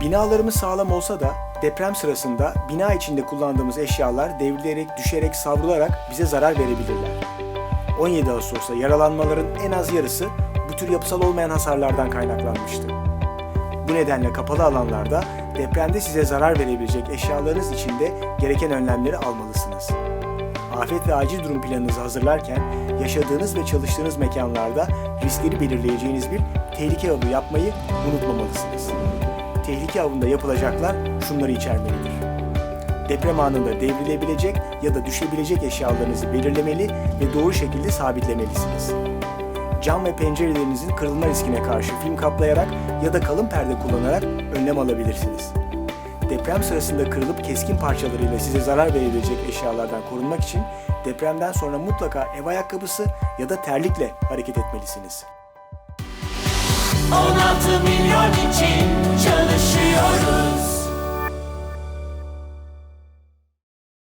Binalarımız sağlam olsa da deprem sırasında bina içinde kullandığımız eşyalar devrilerek, düşerek, savrularak bize zarar verebilirler. 17 Ağustos'ta yaralanmaların en az yarısı bu tür yapısal olmayan hasarlardan kaynaklanmıştı. Bu nedenle kapalı alanlarda depremde size zarar verebilecek eşyalarınız için de gereken önlemleri almalısınız. Afet ve acil durum planınızı hazırlarken yaşadığınız ve çalıştığınız mekanlarda riskleri belirleyeceğiniz bir tehlike avı yapmayı unutmamalısınız. Tehlike avında yapılacaklar şunları içermelidir. Deprem anında devrilebilecek ya da düşebilecek eşyalarınızı belirlemeli ve doğru şekilde sabitlemelisiniz. Cam ve pencerelerinizin kırılma riskine karşı film kaplayarak ya da kalın perde kullanarak önlem alabilirsiniz. Deprem sırasında kırılıp keskin parçalarıyla size zarar verebilecek eşyalardan korunmak için depremden sonra mutlaka ev ayakkabısı ya da terlikle hareket etmelisiniz. 16 milyon